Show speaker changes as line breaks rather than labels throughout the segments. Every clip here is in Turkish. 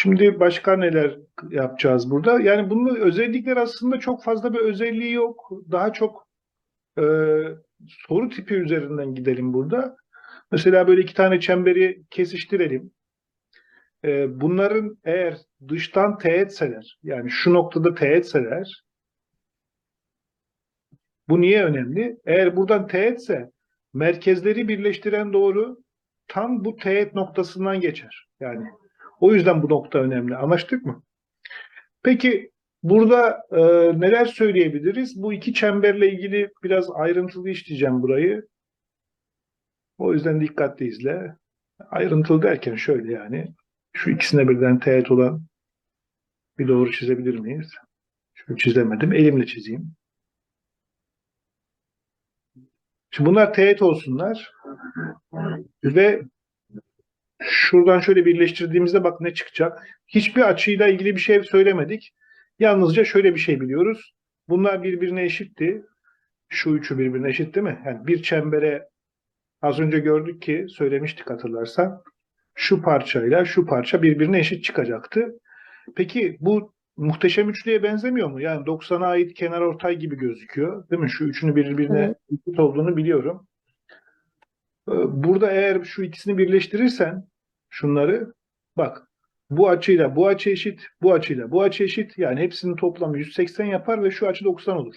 Şimdi başka neler yapacağız burada? Yani bunun özellikler aslında çok fazla bir özelliği yok. Daha çok e, soru tipi üzerinden gidelim burada. Mesela böyle iki tane çemberi kesiştirelim. E, bunların eğer dıştan teğetseler, yani şu noktada teğetseler, bu niye önemli? Eğer buradan teğetse, merkezleri birleştiren doğru tam bu teğet noktasından geçer. Yani o yüzden bu nokta önemli. Anlaştık mı? Peki burada e, neler söyleyebiliriz? Bu iki çemberle ilgili biraz ayrıntılı işleyeceğim burayı. O yüzden dikkatli izle. Ayrıntılı derken şöyle yani. Şu ikisine birden teğet olan bir doğru çizebilir miyiz? Şunu çizemedim. Elimle çizeyim. Şimdi bunlar teğet olsunlar. Ve şuradan şöyle birleştirdiğimizde bak ne çıkacak. Hiçbir açıyla ilgili bir şey söylemedik. Yalnızca şöyle bir şey biliyoruz. Bunlar birbirine eşitti. Şu üçü birbirine eşit değil mi? Yani bir çembere az önce gördük ki söylemiştik hatırlarsan. Şu parçayla şu parça birbirine eşit çıkacaktı. Peki bu muhteşem üçlüye benzemiyor mu? Yani 90'a ait kenar ortay gibi gözüküyor. Değil mi? Şu üçünü birbirine
Evet.
eşit olduğunu biliyorum. Ee, Burada eğer şu ikisini birleştirirsen şunları bak bu açıyla bu açı eşit, bu açıyla bu açı eşit. Yani hepsinin toplamı 180 yapar ve şu açı 90 olur.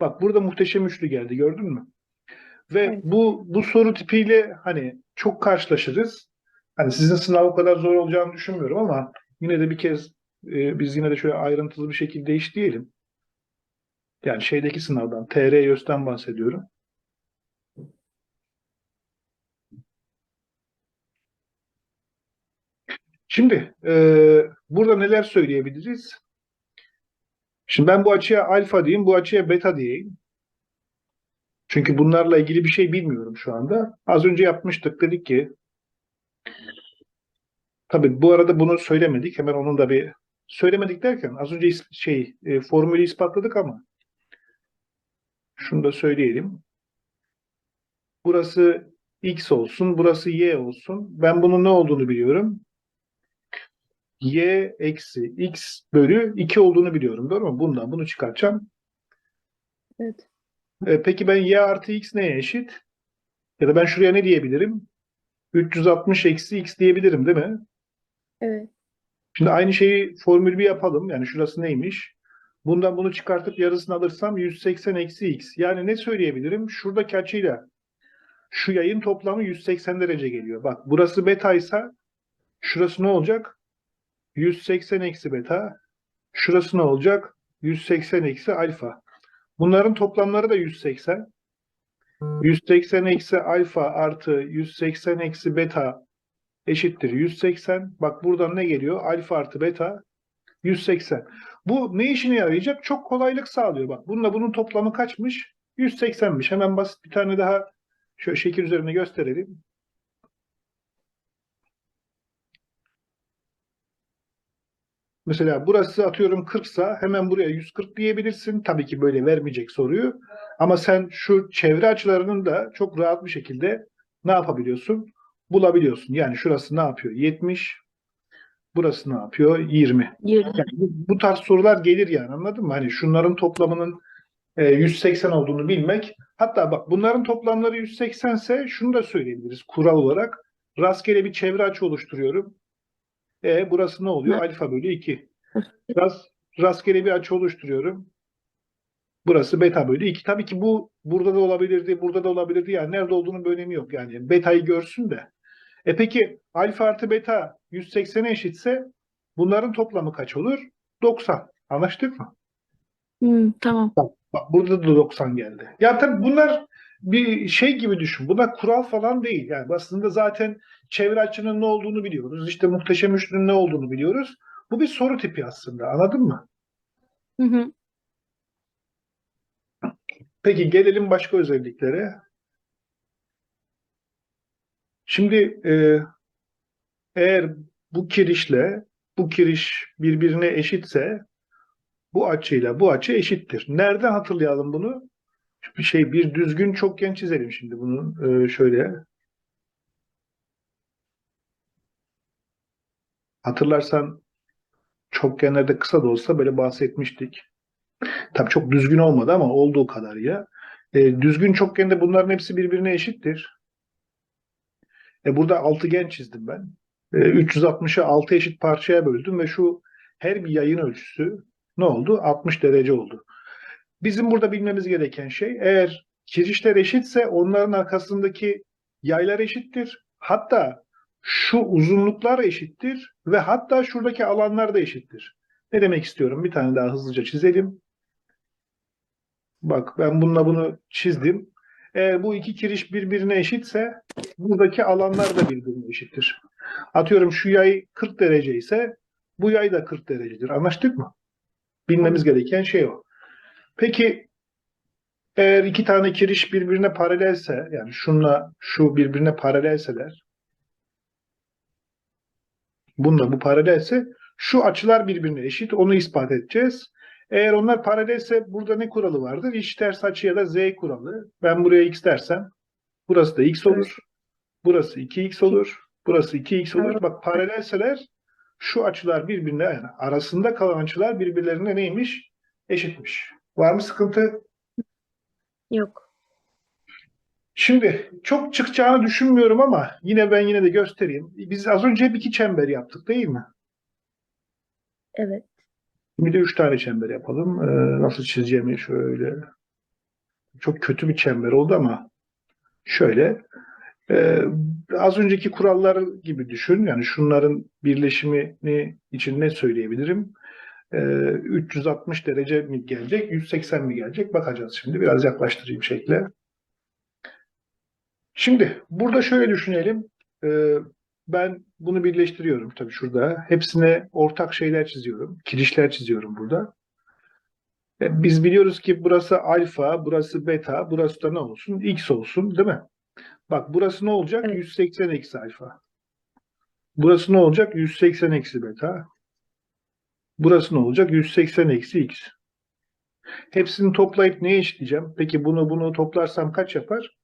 Bak burada muhteşem üçlü geldi gördün mü? Ve
Evet.
bu bu soru tipiyle hani çok karşılaşırız. Hani sizin sınav o kadar zor olacağını düşünmüyorum ama yine de bir kez e, biz yine de şöyle ayrıntılı bir şekilde işleyelim. Yani şeydeki sınavdan, TR YÖS'ten bahsediyorum. Şimdi e, burada neler söyleyebiliriz? Şimdi ben bu açıya alfa diyeyim, bu açıya beta diyeyim. Çünkü bunlarla ilgili bir şey bilmiyorum şu anda. Az önce yapmıştık dedik ki tabii bu arada bunu söylemedik. Hemen onun da bir söylemedik derken az önce şey e, formülü ispatladık ama şunu da söyleyelim. Burası x olsun, burası y olsun. Ben bunun ne olduğunu biliyorum. Y eksi x bölü 2 olduğunu biliyorum. Doğru mu? Bundan bunu çıkartacağım.
Evet.
E, peki ben y artı x neye eşit? Ya da ben şuraya ne diyebilirim? 360 eksi x diyebilirim değil mi?
Evet.
Şimdi aynı şeyi formül bir yapalım. Yani şurası neymiş? Bundan bunu çıkartıp yarısını alırsam 180 eksi x. Yani ne söyleyebilirim? Şuradaki açıyla şu yayın toplamı 180 derece geliyor. Bak burası beta ise şurası ne olacak? 180 eksi beta. Şurası ne olacak? 180 eksi alfa. Bunların toplamları da 180. 180 eksi alfa artı 180 eksi beta eşittir 180. Bak buradan ne geliyor? Alfa artı beta 180. Bu ne işine yarayacak? Çok kolaylık sağlıyor. Bak bununla bunun toplamı kaçmış? 180'miş. Hemen basit bir tane daha şöyle şekil üzerine gösterelim. Mesela burası atıyorum 40 sa hemen buraya 140 diyebilirsin. Tabii ki böyle vermeyecek soruyu. Ama sen şu çevre açılarının da çok rahat bir şekilde ne yapabiliyorsun? Bulabiliyorsun. Yani şurası ne yapıyor? 70. Burası ne yapıyor? 20.
20.
Yani bu, bu tarz sorular gelir yani anladın mı? Hani şunların toplamının e, 180 olduğunu bilmek. Hatta bak bunların toplamları 180 ise şunu da söyleyebiliriz kural olarak. Rastgele bir çevre açı oluşturuyorum. E burası ne oluyor? Alfa bölü 2. Rast, rastgele bir açı oluşturuyorum. Burası beta bölü 2. Tabii ki bu burada da olabilirdi, burada da olabilirdi. Yani nerede olduğunun bir önemi yok. Yani betayı görsün de. E peki alfa artı beta 180'e eşitse bunların toplamı kaç olur? 90. Anlaştık mı?
Hmm, tamam.
Bak burada da 90 geldi. Ya tabii bunlar bir şey gibi düşün. Bunlar kural falan değil. Yani aslında zaten çevre açının ne olduğunu biliyoruz. İşte muhteşem üçlünün ne olduğunu biliyoruz. Bu bir soru tipi aslında. Anladın mı?
Hı hı.
Peki gelelim başka özelliklere. Şimdi e, eğer bu kirişle bu kiriş birbirine eşitse bu açıyla bu açı eşittir. Nereden hatırlayalım bunu? Şey bir düzgün çokgen çizelim şimdi bunu e, şöyle. Hatırlarsan Çokgenlerde kısa da olsa böyle bahsetmiştik. Tabii çok düzgün olmadı ama olduğu kadarıyla. E, düzgün çokgende bunların hepsi birbirine eşittir. E, burada altıgen çizdim ben. E, 360'ı 6 eşit parçaya böldüm ve şu her bir yayın ölçüsü ne oldu? 60 derece oldu. Bizim burada bilmemiz gereken şey eğer kirişler eşitse onların arkasındaki yaylar eşittir. Hatta şu uzunluklar eşittir ve hatta şuradaki alanlar da eşittir. Ne demek istiyorum? Bir tane daha hızlıca çizelim. Bak ben bununla bunu çizdim. Eğer bu iki kiriş birbirine eşitse buradaki alanlar da birbirine eşittir. Atıyorum şu yay 40 derece ise bu yay da 40 derecedir. Anlaştık mı? Bilmemiz gereken şey o. Peki eğer iki tane kiriş birbirine paralelse yani şunla şu birbirine paralelseler bununla bu paralelse şu açılar birbirine eşit. Onu ispat edeceğiz. Eğer onlar paralelse burada ne kuralı vardır? İç ters açı ya da z kuralı. Ben buraya x dersem burası da x olur. Burası 2x olur. Burası 2x olur.
Evet.
Bak paralelseler şu açılar birbirine yani arasında kalan açılar birbirlerine neymiş? Eşitmiş. Var mı sıkıntı?
Yok.
Şimdi çok çıkacağını düşünmüyorum ama yine ben yine de göstereyim. Biz az önce hep iki çember yaptık değil mi?
Evet.
Bir de üç tane çember yapalım. Ee, nasıl çizeceğimi şöyle. Çok kötü bir çember oldu ama şöyle. Ee, az önceki kurallar gibi düşün. Yani şunların birleşimini için ne söyleyebilirim? Ee, 360 derece mi gelecek, 180 mi gelecek? Bakacağız şimdi. Biraz yaklaştırayım şekle. Şimdi burada şöyle düşünelim. Ee, ben bunu birleştiriyorum tabii şurada. Hepsine ortak şeyler çiziyorum. Kirişler çiziyorum burada. E, Biz biliyoruz ki burası alfa, burası beta, burası da ne olsun? X olsun değil mi? Bak burası ne olacak?
Evet.
180 eksi alfa. Burası ne olacak? 180 eksi beta. Burası ne olacak? 180 eksi x. Hepsini toplayıp neye eşitleyeceğim? Peki bunu bunu toplarsam kaç yapar?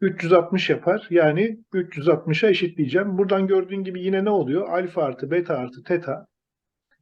360 yapar. Yani 360'a eşitleyeceğim. Buradan gördüğün gibi yine ne oluyor? Alfa artı beta artı teta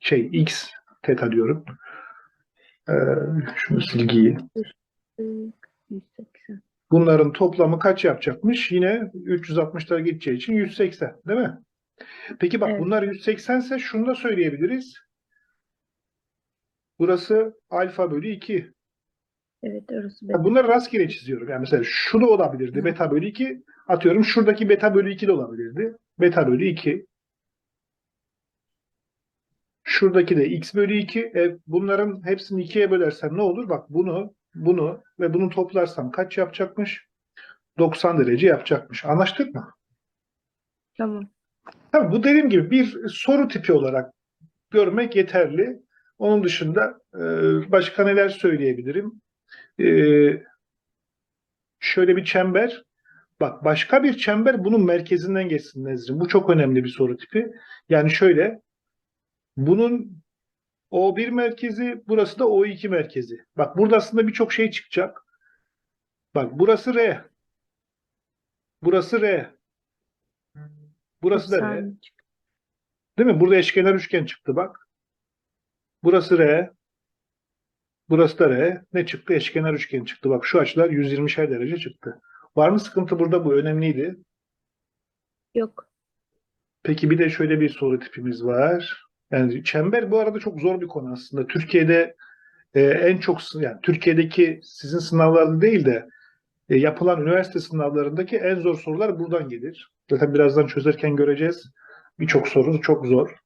şey x teta diyorum. Ee, şunu silgiyi.
180.
Bunların toplamı kaç yapacakmış? Yine 360'lara gideceği için 180 değil mi? Peki bak
Evet.
bunlar 180 ise şunu da söyleyebiliriz. Burası alfa bölü 2.
Evet orası benim.
Bunları rastgele çiziyorum. Yani mesela şu da olabilirdi.
Hı.
Beta bölü 2. Atıyorum şuradaki beta bölü 2 de olabilirdi. Beta bölü 2. Şuradaki de x bölü 2. E, bunların hepsini 2'ye bölersem ne olur? Bak bunu, bunu ve bunu toplarsam kaç yapacakmış? 90 derece yapacakmış. Anlaştık mı?
Tamam.
Tabii bu dediğim gibi bir soru tipi olarak görmek yeterli. Onun dışında e, başka neler söyleyebilirim? E, şöyle bir çember. Bak başka bir çember bunun merkezinden geçsin Nezrin. Bu çok önemli bir soru tipi. Yani şöyle bunun O1 merkezi, burası da O2 merkezi. Bak burada aslında birçok şey çıkacak. Bak burası R. Burası R. Burası da R.
90.
Değil mi? Burada eşkenar üçgen çıktı bak. Burası R. Burası da R. Ne çıktı? Eşkenar üçgen çıktı. Bak şu açılar 120'şer derece çıktı. Var mı sıkıntı burada? Bu önemliydi.
Yok.
Peki bir de şöyle bir soru tipimiz var. Yani çember bu arada çok zor bir konu aslında. Türkiye'de e, en çok yani Türkiye'deki sizin sınavlarda değil de e, yapılan üniversite sınavlarındaki en zor sorular buradan gelir. Zaten birazdan çözerken göreceğiz. Birçok soru çok zor.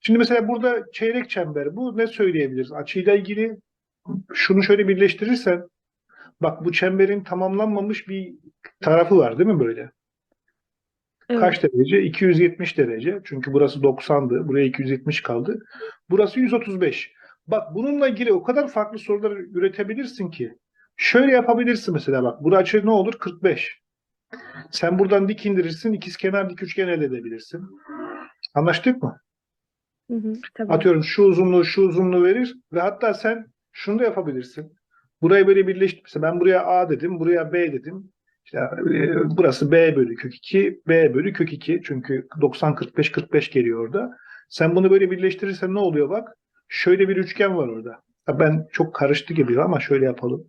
Şimdi mesela burada çeyrek çember bu ne söyleyebiliriz? Açıyla ilgili şunu şöyle birleştirirsen bak bu çemberin tamamlanmamış bir tarafı var değil mi böyle?
Evet.
Kaç derece? 270 derece. Çünkü burası 90'dı. Buraya 270 kaldı. Burası 135. Bak bununla ilgili o kadar farklı sorular üretebilirsin ki. Şöyle yapabilirsin mesela bak. Bu açı ne olur? 45. Sen buradan dik indirirsin. ikizkenar dik üçgen elde edebilirsin. Anlaştık mı?
Hı hı.
Atıyorum şu uzunluğu şu uzunluğu verir ve hatta sen şunu da yapabilirsin. Burayı böyle birleştir. Mesela ben buraya A dedim, buraya B dedim. İşte, e, burası B bölü kök 2, B bölü kök 2. Çünkü 90 45 45 geliyor orada. Sen bunu böyle birleştirirsen ne oluyor bak? Şöyle bir üçgen var orada. Ben çok karıştı gibi ama şöyle yapalım.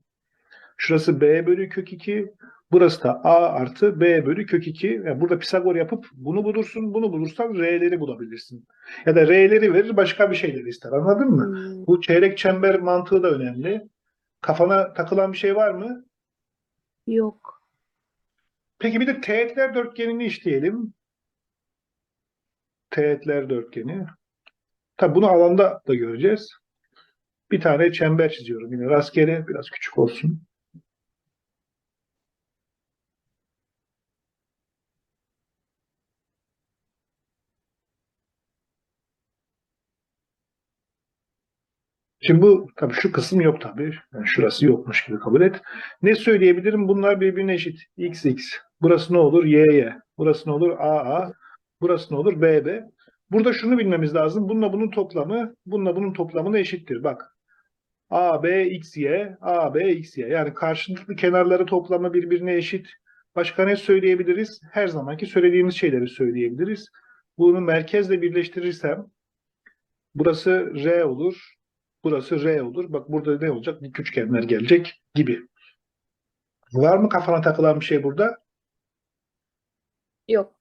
Şurası b bölü kök 2. Burası da a artı b bölü kök 2. Yani burada Pisagor yapıp bunu bulursun, bunu bulursan r'leri bulabilirsin. Ya da r'leri verir başka bir şeyleri ister. Anladın mı?
Hmm,
Bu çeyrek çember mantığı da önemli. Kafana takılan bir şey var mı?
Yok.
Peki bir de teğetler dörtgenini işleyelim. Teğetler dörtgeni. Tabii bunu alanda da göreceğiz. Bir tane çember çiziyorum yine rastgele biraz küçük olsun. Şimdi bu tabii şu kısım yok tabii. Yani şurası yokmuş gibi kabul et. Ne söyleyebilirim? Bunlar birbirine eşit. X X. Burası ne olur? Y Y. Burası ne olur? A A. Burası ne olur? B B. Burada şunu bilmemiz lazım. Bununla bunun toplamı, bununla bunun toplamına eşittir. Bak. A B X Y, A B X Y. Yani karşılıklı kenarları toplamı birbirine eşit. Başka ne söyleyebiliriz? Her zamanki söylediğimiz şeyleri söyleyebiliriz. Bunu merkezle birleştirirsem burası R olur. Burası R olur. Bak burada ne olacak? Dik üçgenler gelecek gibi. Var mı kafana takılan bir şey burada?
Yok.